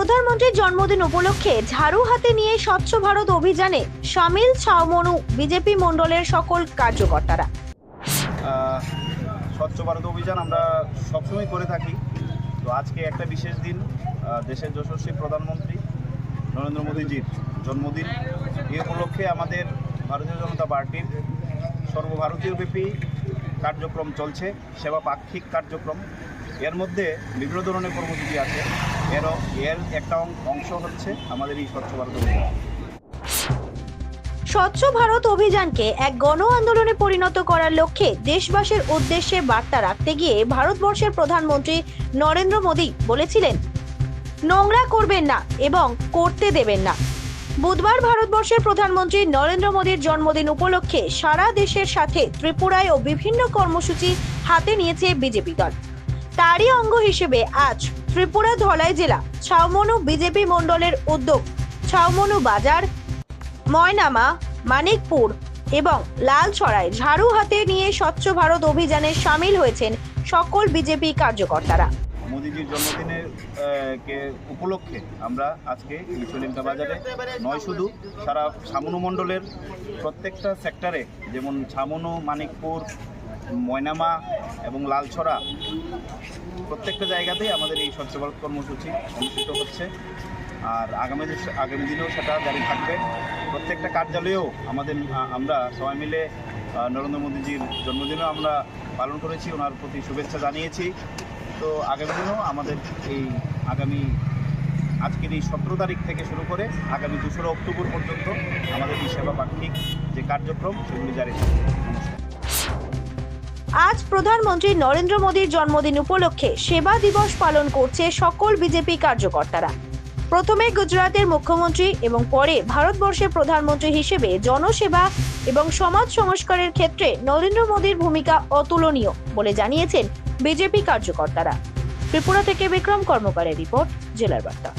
প্রধানমন্ত্রীর জন্মদিন উপলক্ষে ঝাড়ু হাতে নিয়ে স্বচ্ছ ভারত অভিযানে সামিল ছাউমনু বিজেপি মণ্ডলের সকল কার্যকর্তারা। স্বচ্ছ ভারত অভিযান আমরা সবসময় করে থাকি। তো আজকে একটা বিশেষ দিন দেশের যশস্বী প্রধানমন্ত্রী নরেন্দ্র মোদীজির জন্মদিন। এই উপলক্ষে আমাদের ভারতীয় জনতা পার্টির সর্বভারতীয় ব্যাপী কার্যক্রম চলছে সেবা পাক্ষিক কার্যক্রম। এর মধ্যে বিভিন্ন ধরনের কর্মসূচি আছে। এরও এর একটা অংশ হচ্ছে আমাদের এই স্বচ্ছ ভারত অভিযান। স্বচ্ছ ভারত অভিযানকে এক গণ আন্দোলনে পরিণত করার লক্ষ্যে দেশবাসীর উদ্দেশ্যে বার্তা রাখতে গিয়ে ভারতবর্ষের প্রধানমন্ত্রী নরেন্দ্র মোদী বলেছিলেন, নোংরা করবেন না এবং করতে দেবেন না। বুধবার ভারতবর্ষের প্রধানমন্ত্রী নরেন্দ্র মোদীর জন্মদিন উপলক্ষে সারা দেশের সাথে ত্রিপুরায় ও বিভিন্ন কর্মসূচি হাতে নিয়েছে বিজেপি দল। তারই অঙ্গ হিসেবে আজ ত্রিপুরা ধলাই জেলা ছাউমনু বিজেপি মণ্ডলের উদ্যোগ ছাউমনু বাজার, ময়নামা, মানিকপুর এবং লাল লালছড়ায় ঝাড়ু হাতে নিয়ে স্বচ্ছ ভারত অভিযানে সামিল হয়েছেন সকল বিজেপি কার্যকর্তারা। মোদিজির জন্মদিনের কে উপলক্ষে আমরা আজকে এই বাজারে নয় শুধু, সারা ছামনু মণ্ডলের প্রত্যেকটা সেক্টরে যেমন ছামনু মানিকপুর ময়নামা এবং লালছড়া প্রত্যেকটা জায়গাতেই আমাদের এই স্বচ্ছ ভারত কর্মসূচি অনুষ্ঠিত হচ্ছে। আর আগামী আগামী দিনেও সেটা জারি থাকবে। প্রত্যেকটা কার্যালয়েও আমাদের আমরা সবাই মিলে নরেন্দ্র মোদীজির জন্মদিনও আমরা পালন করেছি, ওনার প্রতি শুভেচ্ছা জানিয়েছি। তো আগামী দিনেও আমাদের এই আগামী, আজকের এই সতেরো তারিখ থেকে শুরু করে আগামী দোসরা অক্টোবর পর্যন্ত আমাদের এই সেবা পাক্ষিক যে কার্যক্রম, সেগুলি জারি থাকবে। নমস্কার। আজ প্রধানমন্ত্রী নরেন্দ্র মোদীর জন্মদিন উপলক্ষে সেবা দিবস পালন করছে সকল বিজেপি কার্যকর্তারা। প্রথমে গুজরাটের মুখ্যমন্ত্রী এবং পরে ভারতবর্ষের প্রধানমন্ত্রী হিসেবে জনসেবা এবং সমাজ সংস্কারের ক্ষেত্রে নরেন্দ্র মোদীর ভূমিকা অতুলনীয় বলে জানিয়েছেন বিজেপি কার্যকর্তারা। ত্রিপুরা থেকে বিক্রম কর্মকারের রিপোর্ট, জেলার বার্তা।